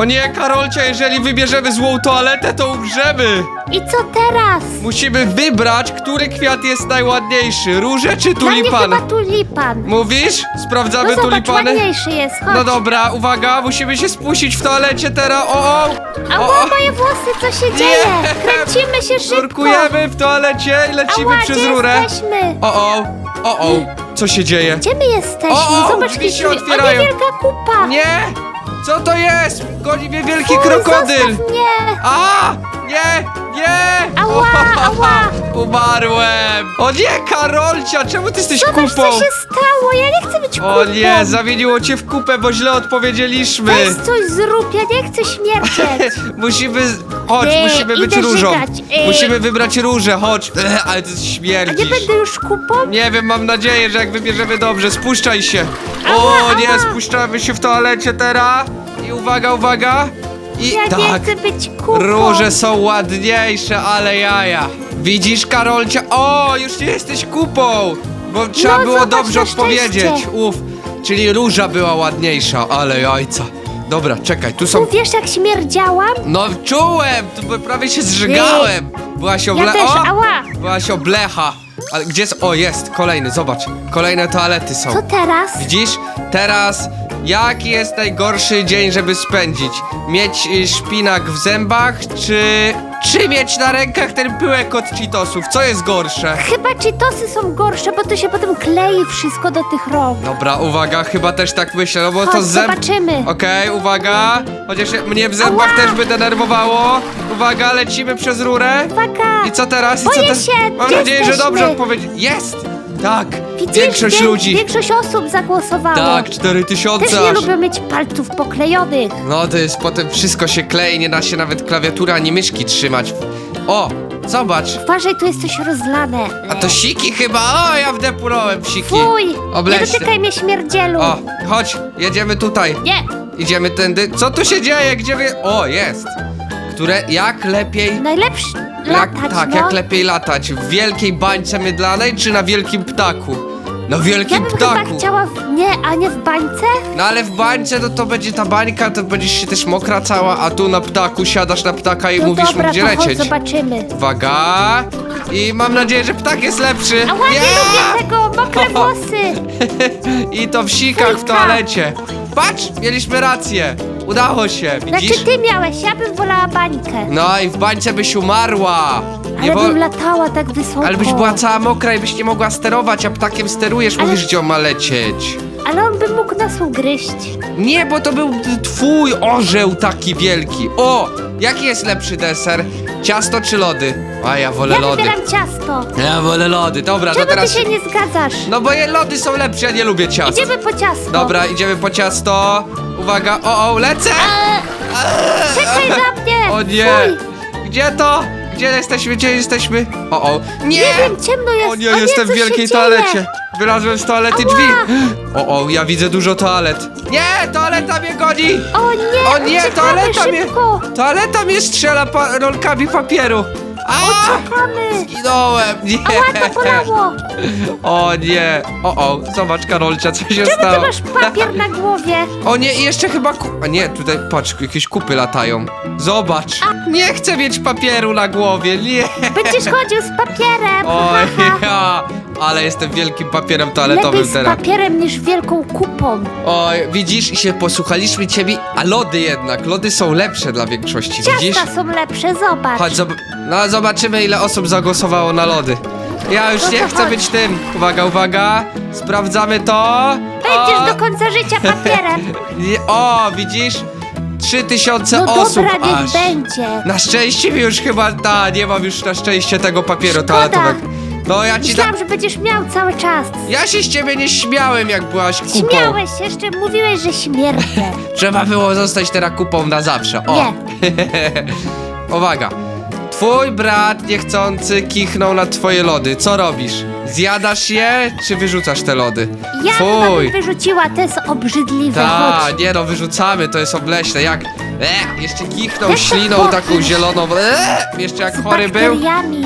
O nie, Karolcia, jeżeli wybierzemy złą toaletę, to umrzemy. I co teraz? Musimy wybrać, który kwiat jest najładniejszy. Róże czy Dla mnie tulipan? chyba tulipan. Mówisz? Sprawdzamy No zobacz, tulipany? ładniejszy jest, chodź. No dobra, uwaga, musimy się spuścić w toalecie teraz. O, o! Ała, o, o. moje włosy, co się dzieje? Kręcimy się szybko. Nurkujemy w toalecie i lecimy Ała, przez gdzie rurę. jesteśmy? O, o, o, o, co się dzieje? Gdzie my jesteśmy? O, o, Zobacz, drzwi się otwierają. O, nie, wielka kupa. Nie! Co to jest? Goni mnie wielki krokodyl! Zostaw mnie. A! Nie! Nie! Ała, ała. Umarłem! O nie, Karolcia, czemu ty jesteś Zobacz, kupą? co się stało. Ja nie chcę być kupą. O nie, zamieniło cię w kupę, bo źle odpowiedzieliśmy. Weź coś zrób, ja nie chcę śmierdzieć. Musimy. Chodź, Nie, musimy być idę różą. żygać. Ej. Musimy wybrać różę, chodź. Ech, ale ty A nie śmierdzisz. będę już kupą? Nie wiem, mam nadzieję, że jak wybierzemy dobrze, spuszczaj się. Ała, o nie, ała. spuszczamy się w toalecie teraz. I uwaga, uwaga. I Ja nie tak. chcę być kupą. Róże są ładniejsze, ale jaja. Widzisz, Karolcia? O, już nie jesteś kupą! Bo trzeba No, było zobacz, dobrze na szczęście. odpowiedzieć. Uf, czyli róża była ładniejsza, ale jajca. Dobra, czekaj, tu są... Tu wiesz, jak śmierdziałam? No czułem, tu prawie się zżygałem. Byłaś. Ja też, o! ała. Byłaś oblecha. Ale gdzie jest... O, jest, kolejny, zobacz. Kolejne toalety są. Co teraz? Widzisz? Teraz jaki jest najgorszy dzień, żeby spędzić? Mieć y, szpinak w zębach, czy... Czy mieć na rękach ten pyłek od Cheetosów? Co jest gorsze? Chyba Cheetosy są gorsze, bo to się potem klei wszystko do tych rąk. Dobra, uwaga, chyba też tak myślę, no bo to Chodź, zęb... zobaczymy. Okej, uwaga. Chociaż mnie w zębach Ała. też by denerwowało. Uwaga, lecimy przez rurę. Uwaga! I co teraz? I Boję co teraz? się, Mam gdzie nadzieję, że jesteśmy? dobrze odpowiedzi. Jest! Tak! Widzisz, Większość wiek- ludzi. Większość osób zagłosowało. Tak, 4000 Też nie aż. lubię mieć palców poklejonych. No to jest potem wszystko się klei, nie da się nawet klawiatura ani myszki trzymać. O, zobacz. Uważaj, tu jest coś rozlane. A to siki chyba. O, ja wdepurałem siki. Fuj! Nie Obleśne. dotykaj mnie śmierdzielu. O, chodź, jedziemy tutaj. Nie! Idziemy tędy. Co tu się dzieje? Gdzie wy... O, jest. Które jak lepiej... Najlepszy latać, tak, no. jak lepiej latać? W wielkiej bańce mydlanej czy na wielkim ptaku? Na wielkim Ja bym ptaku. chyba chciała w... Nie, a nie w bańce? No ale w bańce to, to będzie ta bańka, to będziesz się też mokra cała, a tu na ptaku siadasz na ptaka i No mówisz dobra, mu gdzie to chodź, lecieć. zobaczymy. Uwaga! I mam nadzieję, że ptak jest lepszy. Ała, nie Yeah! lubię tego! Mokre włosy! I to w sikach w toalecie. Patrz, mieliśmy rację. Udało się, widzisz? Znaczy ty miałeś, ja bym wolała bańkę. No i w bańce byś umarła. Ale wo- bym latała tak wysoko. Ale byś była cała mokra i byś nie mogła sterować, a ptakiem sterujesz, Ale- mówisz gdzie on ma lecieć. Ale on by mógł nas ugryźć. Nie, bo to był twój orzeł taki wielki. O, jaki jest lepszy deser? Ciasto czy lody? A ja wolę Ja lody. wybieram ciasto. Ja wolę lody, dobra, Czemu to teraz... ty się nie zgadzasz? No bo je lody są lepsze, ja nie lubię ciast. Idziemy po ciasto. Dobra, idziemy po ciasto. Uwaga, o, o, lecę! Eee, czekaj na mnie! O nie! Fuj. Gdzie to? Gdzie jesteśmy? Gdzie jesteśmy? O, o. Nie! Nie wiem, ciemno jest. O nie, jestem w się wielkiej dzieje? toalecie. Wylazłem z toalety drzwi. O, o, ja widzę dużo toalet. Nie, toaleta mnie goni! O nie, O nie, uciekamy toaleta mnie... szybko. Toaleta mnie strzela pa rolkami papieru. A! Uciekamy. Zginąłem, nie! Ała, to bolało. O nie! O, o, zobacz Karolcia, co się Czemu ty stało. masz papier na głowie? O nie, i jeszcze chyba ku... A nie, tutaj, patrz, jakieś kupy latają. Zobacz. Nie chcę mieć papieru na głowie, nie! Będziesz chodził z papierem. Oj, Haha. ja, ale jestem wielkim papierem toaletowym Lepiej z teraz. papierem niż wielką kupą. Oj, widzisz, i się posłuchaliśmy ciebie, a lody jednak, lody są lepsze dla większości, widzisz? Ciasta są lepsze, zobacz. Chodź, zob no zobaczymy ile osób zagłosowało na lody. Ja już No nie to chcę chodź. być tym. Uwaga, uwaga, sprawdzamy to. Będziesz do końca życia papierem. nie- O, widzisz? 3000 No osób dobra, niech aż. będzie. Na szczęście mi już chyba, ta, nie mam już na szczęście tego papieru Szkoda. toaletowego. No ja ci da... Myślałam, że będziesz miał cały czas. Ja się z ciebie nie śmiałem, jak byłaś kupą. Śmiałeś się, jeszcze mówiłeś, że śmierdzę. Trzeba było zostać teraz kupą na zawsze. O. Nie. Uwaga. Twój brat niechcący kichnął na twoje lody. Co robisz? Zjadasz je, czy wyrzucasz te lody? Ja chyba bym Fuj. wyrzuciła, to jest obrzydliwe. Ta, Chodź. nie no, wyrzucamy, to jest obleśne. Jak, E, jeszcze kichnął Jak to śliną taką zieloną. E, jeszcze jak Z chory był. bakteriami.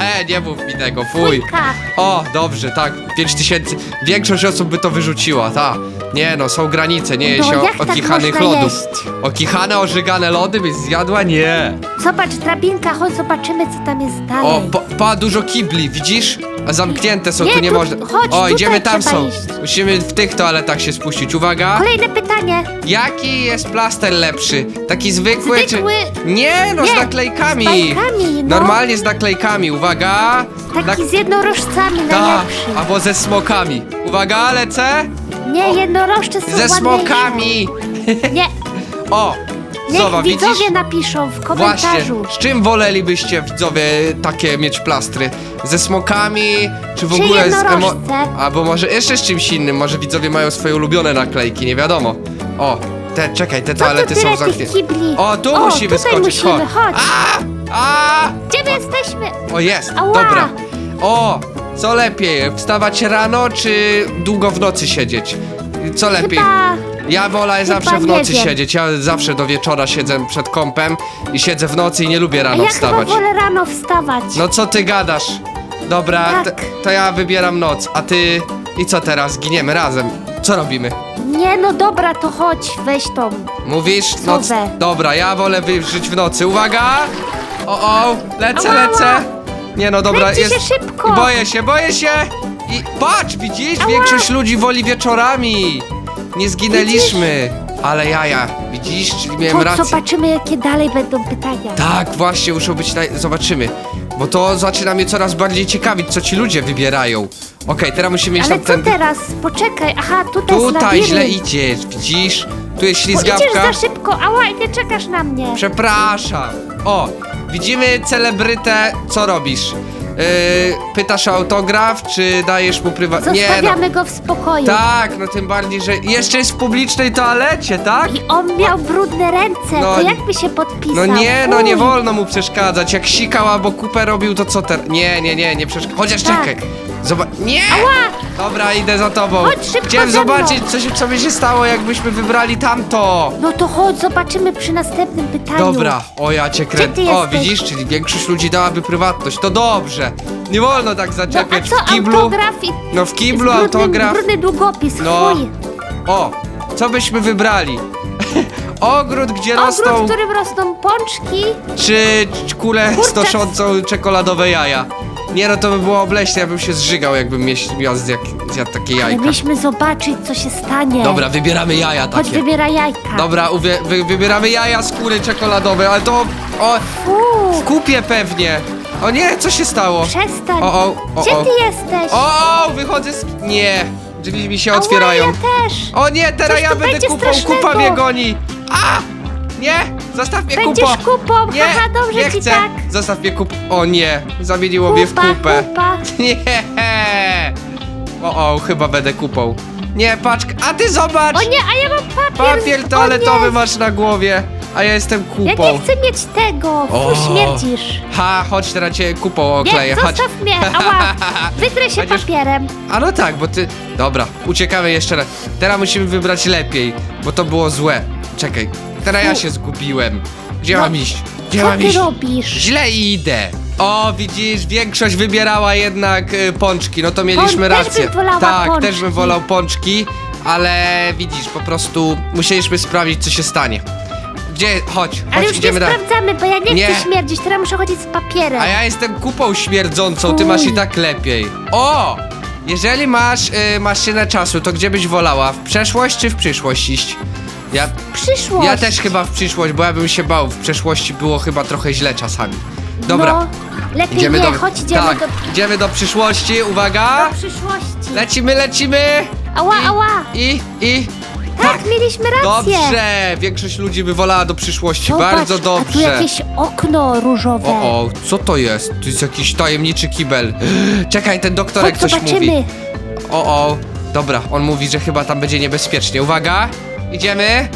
E, nie mów mi tego, fuj. Dwójka. O, dobrze, tak, 5 tysięcy. Większość osób by to wyrzuciła, ta. Nie no, są granice, nie je No, się jak tak okichanych można lodów. jeść? Okichane, ożygane lody byś zjadła? Nie. Zobacz, drabinka, chodź zobaczymy, co tam jest dalej. O, pa, pa dużo kibli, widzisz? A zamknięte są, Nie, tu nie tu- można. chodź, o, tutaj idziemy tam trzeba są. iść. Musimy w tych toaletach się spuścić. Uwaga. Kolejne pytanie. Jaki jest plaster lepszy? Taki zwykły, Zwykły. czy... Nie, no z Nie, naklejkami. z bajkami, no. Normalnie z naklejkami, uwaga. Taki z jednorożcami Ta, najlepszy. albo ze smokami. Uwaga, lecę. Nie, jednorożce są Ze ładniejsze. smokami. Nie, O, niech zobacz, widzowie widzisz? napiszą w Właśnie, komentarzu. z czym wolelibyście widzowie takie mieć plastry? Ze smokami, czy w Przy ogóle z jednorożce. Albo może jeszcze z czymś innym, może widzowie mają swoje ulubione naklejki, nie wiadomo. O, te, czekaj, te toalety są tych zamknięte. kibli? O, tu o, musimy tutaj skoczyć, musimy, chodź. A! A! Gdzie my jesteśmy? O, jest, Ała! dobra. O, co lepiej, wstawać rano, czy długo w nocy siedzieć? Co lepiej? Chyba... Ja wolę Chyba zawsze w nie nocy wiem. siedzieć. Ja zawsze do wieczora siedzę przed kąpem i siedzę w nocy i nie lubię A rano ja wstawać. chyba wolę rano wstawać. No co ty gadasz? Dobra, Tak. to ja wybieram noc, a ty... I co teraz? Giniemy razem. Co robimy? Nie, no dobra, to chodź, weź tą. Mówisz? Noc... Sowę. Dobra, ja wolę wyżyć w nocy. Uwaga! O, o, lecę, Ała, lecę. Nie no, dobra, jest... się szybko. Boję się, boję się! I patrz, widzisz? Większość ludzi woli wieczorami. Nie zginęliśmy. Ale jaja, widzisz? Czyli miałem Chodź, rację. zobaczymy, jakie dalej będą pytania. Tak, właśnie, muszą być. Naj... Zobaczymy. Bo to zaczyna mnie coraz bardziej ciekawić, co ci ludzie wybierają. Okej, teraz musimy iść Ale co teraz? Poczekaj, aha, tutaj jest Tutaj labirynt. źle idziesz, widzisz? Tu jest Bo idziesz ślizgawka. za szybko, ała, i nie czekasz na mnie. Przepraszam. O, widzimy celebrytę. Co robisz? Yy, pytasz o autograf, czy dajesz mu prywatnie? Nie no. Zostawiamy go w spokoju. Tak, no tym bardziej, że jeszcze jest w publicznej toalecie, tak? I on miał brudne ręce, No, to jakby się podpisał? No nie, no nie wolno mu przeszkadzać. Jak sikał albo kupę robił, to co teraz? Nie, nie, nie, nie przeszkadza. Chociaż Tak. czekaj. Zobacz. Nie! Ała! Dobra, idę za tobą. Chodź szybko Chciałem ze mną. zobaczyć, co, się, co by się stało, jakbyśmy wybrali tamto. No to chodź, zobaczymy przy następnym pytaniu. Dobra, o ja cię kręcę. O, jesteś? widzisz, czyli większość ludzi dałaby prywatność. To dobrze. Nie wolno tak No a zaczepiać co w kiblu. autograf i... No w kiblu brudny, autograf. Brudny długopis, No. O, co byśmy wybrali? Ogród, gdzie Ogród, rosną... w którym rosną pączki. Czy czy kulę Kurczak. stoszącą czekoladowe jaja? Nie no, to by było obleśne, ja bym się zżygał, jakbym miał zjadł, zjadł takie jajka. myśmy zobaczyć, co się stanie. Dobra, wybieramy jaja Chodź, takie. wybieraj jajka. Dobra, uwie- wy- wybieramy jaja z kury czekoladowe, ale to... O, w kupie pewnie. O nie, co się stało? przestań. O, o, o, Gdzie o. ty jesteś? O, o, wychodzę z... Nie, drzwi mi się Ała, otwierają. ja też. O nie, teraz Coś ja tu będę będzie kupą, kupa mnie goni. A! Nie, zostaw mnie Będziesz kupo. kupą, Nie, haha, dobrze nie ci chcę. tak. Zostaw mnie kup. O nie, zamieniło mnie w Kupa, kupę. kupa. Nie. O, o, chyba będę kupą. Nie, patrz, a ty zobacz! O nie, a ja mam papier. Papier o toaletowy nie. masz na głowie, a ja jestem Ja kupą. nie chcę mieć tego. O. Fu, śmierdzisz. Ha, chodź teraz cię kupą okleję, Nie, chodź. zostaw mnie, ała. Wytrę się Chociaż- papierem. A no tak, bo ty... Dobra, uciekamy jeszcze raz. Teraz musimy wybrać lepiej, bo to było złe. Czekaj, teraz ja się zgubiłem. Gdzie No, mam iść? Gdzie Co mam ty iść? robisz? Źle idę. O, widzisz, większość wybierała jednak y, pączki, no to mieliśmy też rację. bym wolała tak, też bym wolał pączki, ale widzisz, po prostu musieliśmy sprawdzić, co się stanie. Gdzie? Chodź, Ale chodź, już nie idziemy dalej. sprawdzamy, bo ja nie, Nie. chcę śmierdzić. Teraz muszę chodzić z papierem. A ja jestem kupą śmierdzącą, ty masz i tak lepiej. O! Jeżeli masz y, maszynę czasu, to gdzie byś wolała? W przeszłość czy w przyszłość iść? Ja, Przyszłość. ja też chyba w przyszłość, bo ja bym się bał. W przeszłości było chyba trochę źle czasami. Dobra, No, lepiej idziemy nie, do... chodź, idziemy tak, do, idziemy do przyszłości, uwaga! do przyszłości. Lecimy, lecimy! Ała, I, ała. I, i... Tak, mieliśmy rację. Dobrze! Większość ludzi by wolała do przyszłości, Zobacz, bardzo A tu dobrze. jakieś okno różowe. O, o, co to jest? To jest jakiś tajemniczy kibel. Czekaj, ten doktorek Chodź, coś zobaczymy. mówi. O, o, dobra, on mówi, że chyba tam będzie niebezpiecznie. Uwaga, idziemy.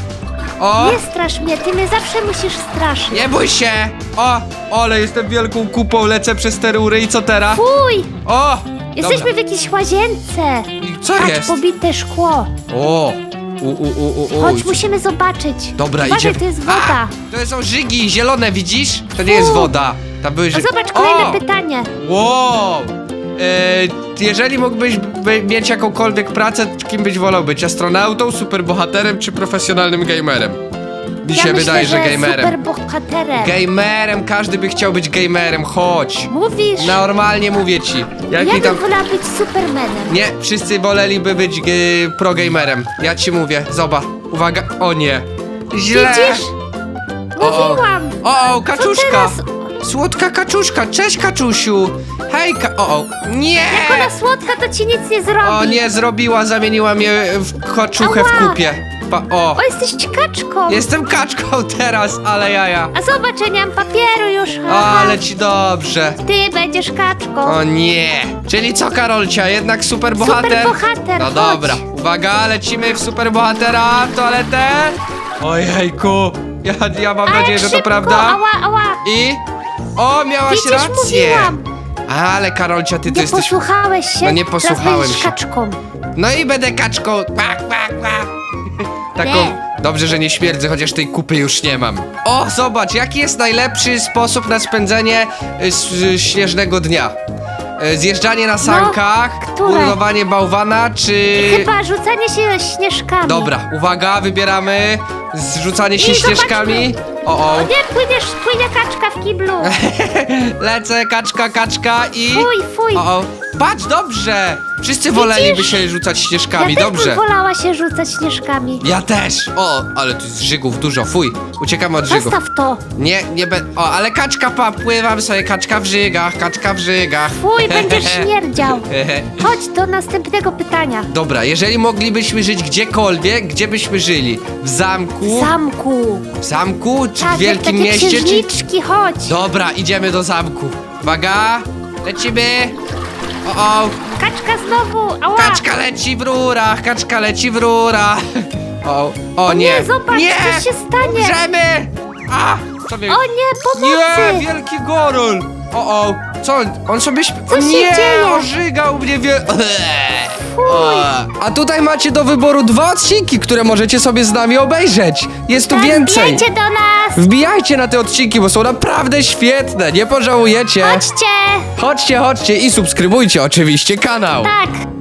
O, Nie strasz mnie, ty mnie zawsze musisz straszyć. nie bój się. O, ale jestem wielką kupą, lecę przez te rury i co teraz? Fuj! O, Jesteśmy w jakiejś łazience. I co Patrz, jest? pobite szkło. O, U, u, u, u, u. Chodź, musimy zobaczyć. Dobra, Uważaj, idzie. to jest woda. A, to są żygi zielone, widzisz? To nie jest Fu. woda. Tam były O, zobacz, kolejne O! pytanie. Wow! E, jeżeli mógłbyś by, mieć jakąkolwiek pracę, kim byś wolał być? Astronautą, superbohaterem czy profesjonalnym gamerem? Mi ja się myślę, wydaje, że gamerem. super bohaterem. Gamerem, każdy by chciał być gamerem, chodź. Mówisz? Normalnie mówię ci. ja Jaki bym tam... wolała być supermanem. Nie, wszyscy woleliby być e, pro-gamerem. Ja ci mówię, zobacz. Uwaga, o nie. Źle. Widzisz? O, o. Mówiłam. O, o, Co kaczuszka. Słodka kaczuszka, cześć kaczusiu. Hej, ka... O, o, nie. Jak ona słodka, to ci nic nie zrobi. O, nie zrobiła, zamieniła mnie w kaczuchę w Ała. kupie. Pa, o, O, jesteś kaczką. jestem kaczką teraz, ale jaja. A zobacz, ja nie mam papieru już. Aha. ale ci dobrze. Ty będziesz kaczką. O nie. Czyli co, Karolcia, jednak superbohater? Superbohater, No chodź. dobra, uwaga, lecimy w superbohatera, toaletę. Ojejku, ja, ja mam A, nadzieję, że to szybko. prawda. Ała, ała. I... O, miałaś Widzisz, rację. mówiłam. Ale Karolcia, ty to Nie jesteś... posłuchałeś się? No nie posłuchałem Teraz będziesz się. kaczką. No i będę kaczką. Kwak, kwak, kwak. Taką. Nie. Dobrze, że nie śmierdzę, chociaż tej kupy już nie mam. O, zobacz, jaki jest najlepszy sposób na spędzenie y, s- y, śnieżnego dnia? Y, Zjeżdżanie na sankach, No, które? budowanie bałwana, czy... Chyba rzucanie się śnieżkami. Dobra, uwaga, wybieramy zrzucanie się I śnieżkami. O, O o, nie, płyniesz, płynie kaczka w kiblu. lecę, kaczka, kaczka i... Fuj, fuj. O, o, patrz, dobrze! Wszyscy woleliby się rzucać śnieżkami, ja też dobrze. bym wolała się rzucać śnieżkami. Ja też! O, ale tu jest żygów dużo, fuj. Uciekamy od żygów. Zostaw to. Nie, nie be... O, ale kaczka, pa, pływam sobie, kaczka w żygach, kaczka w żygach. Fuj, będziesz śmierdział. Chodź do następnego pytania. Dobra, jeżeli moglibyśmy żyć gdziekolwiek, gdzie byśmy żyli? W zamku? W zamku. W zamku? Czy Tak, w jak wielkim takie mieście? Czy... księżniczki, chodź. Dobra, idziemy do zamku. Uwaga, lecimy. O, o, Kaczka znowu. Ała. kaczka leci w rurach, kaczka leci w rurach. O, o, nie. nie, zobacz, nie, coś się stanie. Umrzemy. A, co mnie... O nie, pomocy. Nie, wielki gorol! O, o, co on, sobie śpi... Co się nie, dzieje? ożygał mnie wie... A tutaj macie do wyboru dwa odcinki, które możecie sobie z nami obejrzeć. Jest tu Tak, więcej. Wbijajcie do nas. Wbijajcie na te odcinki, bo są naprawdę świetne, nie pożałujecie. Chodźcie. Chodźcie, chodźcie i subskrybujcie oczywiście kanał. Tak.